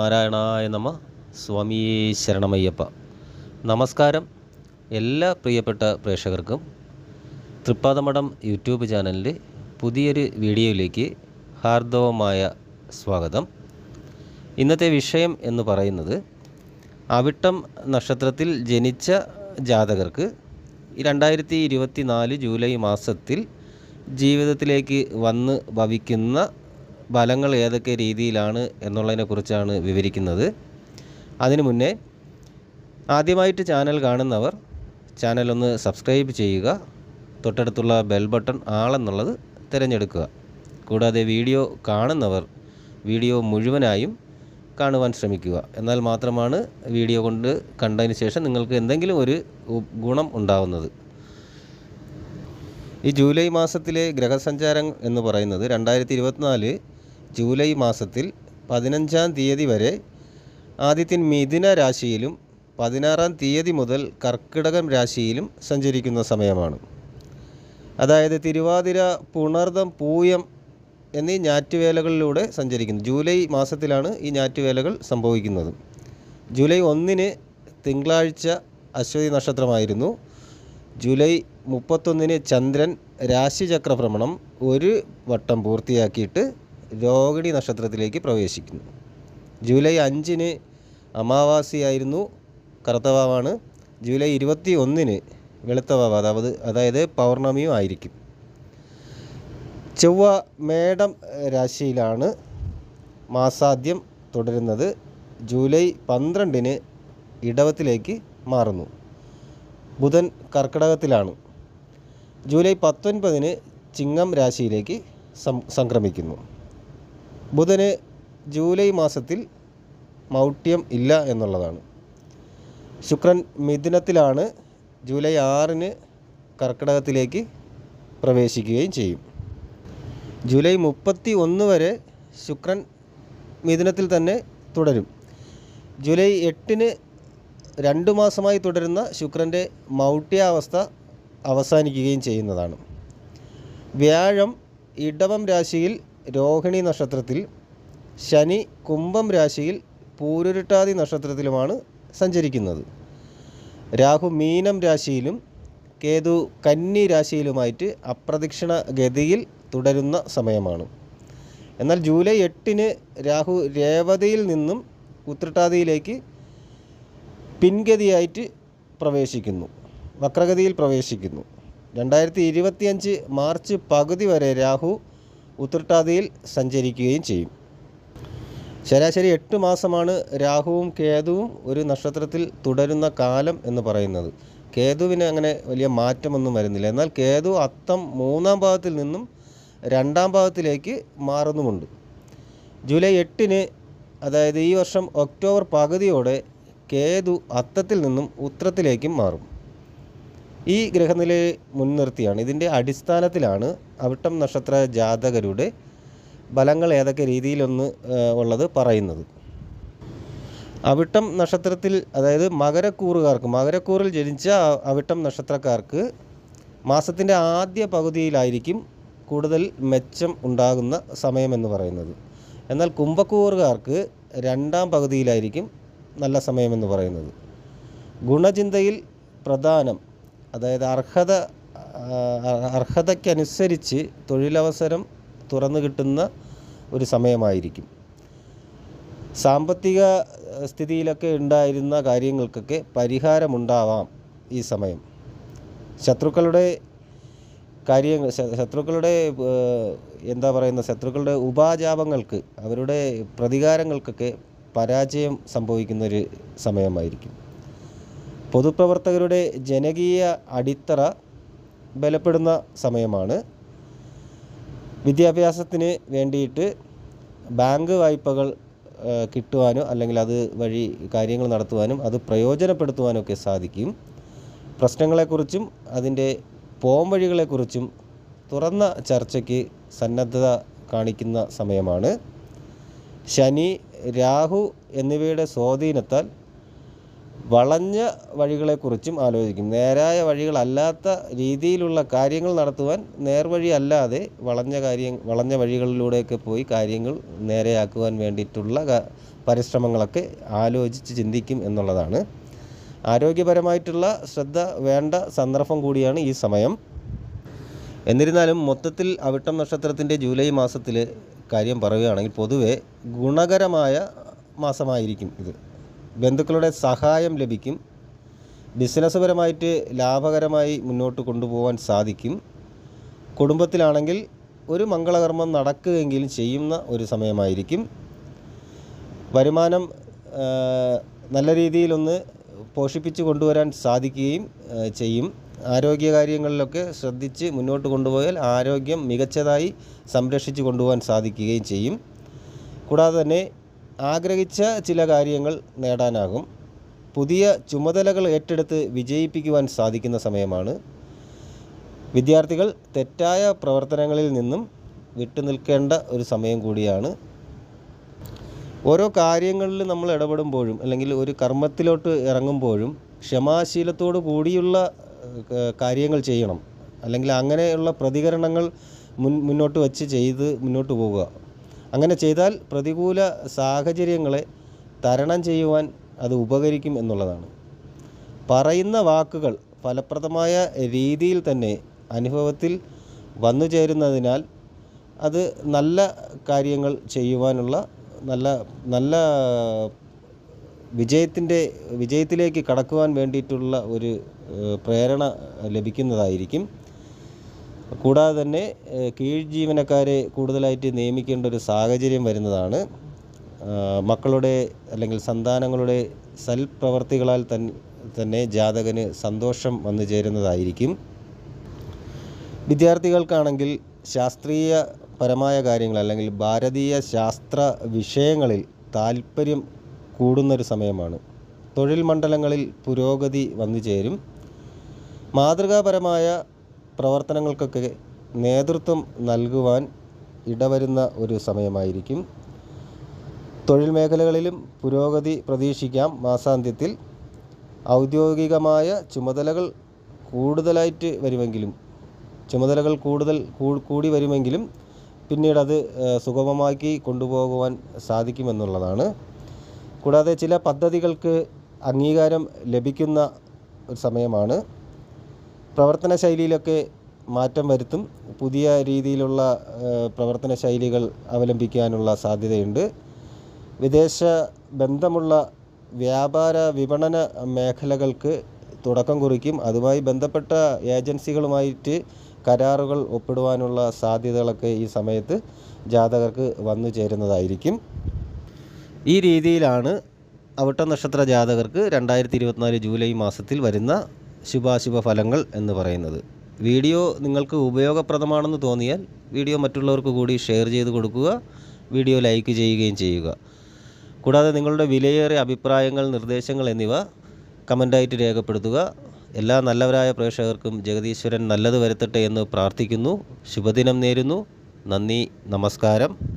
നാരായണായ നമ. സ്വാമി ശരണമയ്യപ്പ. നമസ്കാരം എല്ലാ പ്രിയപ്പെട്ട പ്രേക്ഷകർക്കും. തൃപ്പാദമഠം യൂട്യൂബ് ചാനലിന്റെ പുതിയൊരു വീഡിയോയിലേക്ക് ഹാർദവമായ സ്വാഗതം. ഇന്നത്തെ വിഷയം എന്ന് പറയുന്നത് അവിട്ടം നക്ഷത്രത്തിൽ ജനിച്ച ജാതകർക്ക് രണ്ടായിരത്തി ഇരുപത്തി നാല് ജൂലൈ മാസത്തിൽ ജീവിതത്തിലേക്ക് വന്ന് ഭവിക്കുന്ന ഫലങ്ങൾ ഏതൊക്കെ രീതിയിലാണ് എന്നുള്ളതിനെക്കുറിച്ചാണ് വിവരിക്കുന്നത്. അതിനു മുന്നേ ആദ്യമായിട്ട് ചാനൽ കാണുന്നവർ ചാനൽ ഒന്ന് സബ്സ്ക്രൈബ് ചെയ്യുക തൊട്ടടുത്തുള്ള ബെൽ ബട്ടൺ ആളെന്നുള്ളത് തിരഞ്ഞെടുക്കുക. കൂടാതെ വീഡിയോ കാണുന്നവർ വീഡിയോ മുഴുവനായും കാണുവാൻ ശ്രമിക്കുക. എന്നാൽ മാത്രമാണ് വീഡിയോ കൊണ്ട് കണ്ടതിന് ശേഷം നിങ്ങൾക്ക് എന്തെങ്കിലും ഒരു ഗുണം ഉണ്ടാവുന്നത്. ഈ ജൂലൈ മാസത്തിലെ ഗ്രഹസഞ്ചാരം എന്ന് പറയുന്നത് രണ്ടായിരത്തി ഇരുപത്തിനാല് ജൂലൈ മാസത്തിൽ പതിനഞ്ചാം തീയതി വരെ ആദിത്യൻ മിഥുന രാശിയിലും പതിനാറാം തീയതി മുതൽ കർക്കിടകം രാശിയിലും സഞ്ചരിക്കുന്ന സമയമാണ്. അതായത് തിരുവാതിര പുണർദം പൂയം എന്നീ ഞാറ്റുവേലകളിലൂടെ സഞ്ചരിക്കുന്നു. ജൂലൈ മാസത്തിലാണ് ഈ ഞാറ്റുവേലകൾ സംഭവിക്കുന്നത്. ജൂലൈ ഒന്നിന് തിങ്കളാഴ്ച അശ്വതി നക്ഷത്രമായിരുന്നു. ജൂലൈ മുപ്പത്തൊന്നിന് ചന്ദ്രൻ രാശിചക്രഭ്രമണം ഒരു വട്ടം പൂർത്തിയാക്കിയിട്ട് രോഹിണി നക്ഷത്രത്തിലേക്ക് പ്രവേശിക്കുന്നു. ജൂലൈ അഞ്ചിന് അമാവാസിയായിരുന്നു കറുത്തവാവാണ് ജൂലൈ ഇരുപത്തി ഒന്നിന് വെളുത്തവാവ് അതായത് അതായത് പൗർണമിയും ആയിരിക്കും. ചൊവ്വ മേടം രാശിയിലാണ് മാസാദ്യം തുടരുന്നത്. ജൂലൈ പന്ത്രണ്ടിന് ഇടവത്തിലേക്ക് മാറുന്നു. ബുധൻ കർക്കിടകത്തിലാണ്. ജൂലൈ പത്തൊൻപതിന് ചിങ്ങം രാശിയിലേക്ക് സംക്രമിക്കുന്നു. ബുധന് ജൂലൈ മാസത്തിൽ മൗഢ്യം ഇല്ല എന്നുള്ളതാണ്. ശുക്രൻ മിഥുനത്തിലാണ് ജൂലൈ ആറിന് കർക്കിടകത്തിലേക്ക് പ്രവേശിക്കുകയും ചെയ്യും. ജൂലൈ മുപ്പത്തി ഒന്ന് വരെ ശുക്രൻ മിഥുനത്തിൽ തന്നെ തുടരും. ജൂലൈ എട്ടിന് രണ്ട് മാസമായി തുടരുന്ന ശുക്രന്റെ മൗഢ്യാവസ്ഥ അവസാനിക്കുകയും ചെയ്യുന്നതാണ്. വ്യാഴം ഇടവം രാശിയിൽ രോഹിണി നക്ഷത്രത്തിൽ ശനി കുംഭം രാശിയിൽ പൂരുരുട്ടാതി നക്ഷത്രത്തിലുമാണ് സഞ്ചരിക്കുന്നത്. രാഹു മീനം രാശിയിലും കേതു കന്നി രാശിയിലുമായിട്ട് അപ്രദക്ഷിണ ഗതിയിൽ തുടരുന്ന സമയമാണ്. എന്നാൽ ജൂലൈ എട്ടിന് രാഹു രേവതിയിൽ നിന്നും ഉത്രട്ടാതിയിലേക്ക് പിൻഗതിയായിട്ട് പ്രവേശിക്കുന്നു. വക്രഗതിയിൽ പ്രവേശിക്കുന്നു. രണ്ടായിരത്തി ഇരുപത്തിയഞ്ച് മാർച്ച് പകുതി വരെ രാഹു ഉത്രട്ടാതിയിൽ സഞ്ചരിക്കുകയും ചെയ്യും. ശരാശരി എട്ട് മാസമാണ് രാഹുവും കേതുവും ഒരു നക്ഷത്രത്തിൽ തുടരുന്ന കാലം എന്ന് പറയുന്നത്. കേതുവിന് അങ്ങനെ വലിയ മാറ്റമൊന്നും വരുന്നില്ല. എന്നാൽ കേതു അത്തം മൂന്നാം ഭാഗത്തിൽ നിന്നും രണ്ടാം ഭാഗത്തിലേക്ക് മാറുന്നുമുണ്ട്. ജൂലൈ എട്ടിന് അതായത് ഈ വർഷം ഒക്ടോബർ പകുതിയോടെ കേതു അത്തത്തിൽ നിന്നും ഉത്രത്തിലേക്കും മാറും. ഈ ഗ്രഹനിലയെ മുൻനിർത്തിയാണ്. ഇതിന്റെ അടിസ്ഥാനത്തിലാണ് അവിട്ടം നക്ഷത്ര ജാതകരുടെ ഫലങ്ങൾ ഏതൊക്കെ രീതിയിലൊന്ന് ഉള്ളത് പറയുന്നത്. അവിട്ടം നക്ഷത്രത്തിൽ അതായത് മകരക്കൂറുകാർക്ക് മകരക്കൂറിൽ ജനിച്ച അവിട്ടം നക്ഷത്രക്കാർക്ക് മാസത്തിന്റെ ആദ്യ പകുതിയിലായിരിക്കും കൂടുതൽ മെച്ചം ഉണ്ടാകുന്ന സമയമെന്ന് പറയുന്നത്. എന്നാൽ കുംഭക്കൂറുകാർക്ക് രണ്ടാം പകുതിയിലായിരിക്കും നല്ല സമയമെന്ന് പറയുന്നത്. ഗുണചിന്തയിൽ പ്രധാനം അതായത് അർഹത അർഹതയ്ക്കനുസരിച്ച് തൊഴിലവസരം തുറന്നു കിട്ടുന്ന ഒരു സമയമായിരിക്കും. സാമ്പത്തിക സ്ഥിതിയിലൊക്കെ ഉണ്ടായിരുന്ന കാര്യങ്ങൾക്കൊക്കെ പരിഹാരമുണ്ടാവാം ഈ സമയം. ശത്രുക്കളുടെ കാര്യങ്ങൾ ശത്രുക്കളുടെ എന്താ പറയുന്ന ശത്രുക്കളുടെ ഉപാജാപങ്ങൾക്ക് അവരുടെ പ്രതികാരങ്ങൾക്കൊക്കെ പരാജയം സംഭവിക്കുന്നൊരു സമയമായിരിക്കും. പൊതുപ്രവർത്തകരുടെ ജനകീയ അടിത്തറ ബലപ്പെടുന്ന സമയമാണ്. വിദ്യാഭ്യാസത്തിന് വേണ്ടിയിട്ട് ബാങ്ക് വായ്പകൾ കിട്ടുവാനും അല്ലെങ്കിൽ അത് വഴി കാര്യങ്ങൾ നടത്തുവാനും അത് പ്രയോജനപ്പെടുത്തുവാനും ഒക്കെ സാധിക്കും. പ്രശ്നങ്ങളെക്കുറിച്ചും അതിന്റെ പോംവഴികളെക്കുറിച്ചും തുറന്ന ചർച്ചയ്ക്ക് സന്നദ്ധത കാണിക്കുന്ന സമയമാണ്. ശനി രാഹു എന്നിവയുടെ സ്വാധീനത്താൽ വളഞ്ഞ വഴികളെക്കുറിച്ചും ആലോചിക്കും. നേരായ വഴികളല്ലാത്ത രീതിയിലുള്ള കാര്യങ്ങൾ നടത്തുവാൻ നേർവഴി അല്ലാതെ വളഞ്ഞ കാര്യം വളഞ്ഞ വഴികളിലൂടെയൊക്കെ പോയി കാര്യങ്ങൾ നേരെയാക്കുവാൻ വേണ്ടിയിട്ടുള്ള പരിശ്രമങ്ങളൊക്കെ ആലോചിച്ച് ചിന്തിക്കും എന്നുള്ളതാണ്. ആരോഗ്യപരമായിട്ടുള്ള ശ്രദ്ധ വേണ്ട സന്ദർഭം കൂടിയാണ് ഈ സമയം. എന്നിരുന്നാലും മൊത്തത്തിൽ അവിട്ടം നക്ഷത്രത്തിന്റെ ജൂലൈ മാസത്തിൽ കാര്യം പറയുകയാണെങ്കിൽ പൊതുവെ ഗുണകരമായ മാസമായിരിക്കും ഇത്. ബന്ധുക്കളുടെ സഹായം ലഭിക്കും. ബിസിനസ് പരമായിട്ട് ലാഭകരമായി മുന്നോട്ട് കൊണ്ടുപോകാൻ സാധിക്കും. കുടുംബത്തിലാണെങ്കിൽ ഒരു മംഗളകർമ്മം നടക്കുകയെങ്കിലും ചെയ്യുന്ന ഒരു സമയമായിരിക്കും. വരുമാനം നല്ല രീതിയിലൊന്ന് പോഷിപ്പിച്ച് കൊണ്ടുവരാൻ സാധിക്കുകയും ചെയ്യും. ആരോഗ്യകാര്യങ്ങളിലൊക്കെ ശ്രദ്ധിച്ച് മുന്നോട്ട് കൊണ്ടുപോയാൽ ആരോഗ്യം മികച്ചതായി സംരക്ഷിച്ച് കൊണ്ടുപോകാൻ സാധിക്കുകയും ചെയ്യും. കൂടാതെ തന്നെ ആഗ്രഹിച്ച ചില കാര്യങ്ങൾ നേടാനാകും. പുതിയ ചുമതലകൾ ഏറ്റെടുത്ത് വിജയിപ്പിക്കുവാൻ സാധിക്കുന്ന സമയമാണ്. വിദ്യാർത്ഥികൾ തെറ്റായ പ്രവർത്തനങ്ങളിൽ നിന്നും വിട്ടുനിൽക്കേണ്ട ഒരു സമയം കൂടിയാണ്. ഓരോ കാര്യങ്ങളിൽ നമ്മൾ ഇടപെടുമ്പോഴും അല്ലെങ്കിൽ ഒരു കർമ്മത്തിലോട്ട് ഇറങ്ങുമ്പോഴും ക്ഷമാശീലത്തോടു കൂടിയുള്ള കാര്യങ്ങൾ ചെയ്യണം. അല്ലെങ്കിൽ അങ്ങനെയുള്ള പ്രതികരണങ്ങൾ മുൻ മുന്നോട്ട് വച്ച് ചെയ്ത് മുന്നോട്ട് പോവുക. അങ്ങനെ ചെയ്താൽ പ്രതികൂല സാഹചര്യങ്ങളെ തരണം ചെയ്യുവാൻ അത് ഉപകരിക്കും എന്നുള്ളതാണ്. പറയുന്ന വാക്കുകൾ ഫലപ്രദമായ രീതിയിൽ തന്നെ അനുഭവത്തിൽ വന്നു ചേരുന്നതിനാൽ അത് നല്ല കാര്യങ്ങൾ ചെയ്യുവാനുള്ള നല്ല നല്ല വിജയത്തിന്റെ വിജയത്തിലേക്ക് കടക്കുവാൻ വേണ്ടിയിട്ടുള്ള ഒരു പ്രേരണ ലഭിക്കുന്നതായിരിക്കും. കൂടാതെ തന്നെ കീഴ് ജീവനക്കാരെ കൂടുതലായിട്ട് നിയമിക്കേണ്ട ഒരു സാഹചര്യം വരുന്നതാണ്. മക്കളുടെ അല്ലെങ്കിൽ സന്താനങ്ങളുടെ സൽപ്രവർത്തികളാൽ തന്നെ ജാതകന് സന്തോഷം വന്നു ചേരുന്നതായിരിക്കും. വിദ്യാർത്ഥികൾക്കാണെങ്കിൽ ശാസ്ത്രീയപരമായ കാര്യങ്ങൾ അല്ലെങ്കിൽ ഭാരതീയ ശാസ്ത്ര വിഷയങ്ങളിൽ താല്പര്യം കൂടുന്നൊരു സമയമാണ്. തൊഴിൽ മണ്ഡലങ്ങളിൽ പുരോഗതി വന്നു ചേരും. മാതൃകാപരമായ പ്രവർത്തനങ്ങൾക്കൊക്കെ നേതൃത്വം നൽകുവാൻ ഇടവരുന്ന ഒരു സമയമായിരിക്കും. തൊഴിൽ മേഖലകളിലും പുരോഗതി പ്രതീക്ഷിക്കാം. മാസാന്ത്യത്തിൽ ഔദ്യോഗികമായ ചുമതലകൾ കൂടുതലായിട്ട് വരുമെങ്കിലും ചുമതലകൾ കൂടുതൽ കൂടി വരുമെങ്കിലും പിന്നീട് അത് സുഗമമാക്കി കൊണ്ടുപോകുവാൻ സാധിക്കുമെന്നുള്ളതാണ്. കൂടാതെ ചില പദ്ധതികൾക്ക് അംഗീകാരം ലഭിക്കുന്ന ഒരു സമയമാണ്. പ്രവർത്തന ശൈലിയിലൊക്കെ മാറ്റം വരുത്തും. പുതിയ രീതിയിലുള്ള പ്രവർത്തന ശൈലികൾ അവലംബിക്കാനുള്ള സാധ്യതയുണ്ട്. വിദേശ ബന്ധമുള്ള വ്യാപാര വിപണന മേഖലകൾക്ക് തുടക്കം കുറിക്കും. അതുമായി ബന്ധപ്പെട്ട ഏജൻസികളുമായിട്ട് കരാറുകൾ ഒപ്പിടുവാനുള്ള സാധ്യതകളൊക്കെ ഈ സമയത്ത് ജാതകർക്ക് വന്നു ചേരുന്നതായിരിക്കും. ഈ രീതിയിലാണ് അവിട്ട നക്ഷത്ര ജാതകർക്ക് രണ്ടായിരത്തി ഇരുപത്തിനാല് ജൂലൈ മാസത്തിൽ വരുന്ന ശുഭാശുഭ ഫലങ്ങൾ എന്ന് പറയുന്നത്. വീഡിയോ നിങ്ങൾക്ക് ഉപയോഗപ്രദമാണെന്ന് തോന്നിയാൽ വീഡിയോ മറ്റുള്ളവർക്ക് കൂടി ഷെയർ ചെയ്ത് കൊടുക്കുക വീഡിയോ ലൈക്ക് ചെയ്യുകയും ചെയ്യുക. കൂടാതെ നിങ്ങളുടെ വിലയേറിയ അഭിപ്രായങ്ങൾ നിർദ്ദേശങ്ങൾ എന്നിവ കമന്റായിട്ട് രേഖപ്പെടുത്തുക. എല്ലാ നല്ലവരായ പ്രേക്ഷകർക്കും ജഗദീശ്വരൻ നല്ലത് വരുത്തട്ടെ എന്ന് പ്രാർത്ഥിക്കുന്നു. ശുഭദിനം നേരുന്നു. നന്ദി നമസ്കാരം.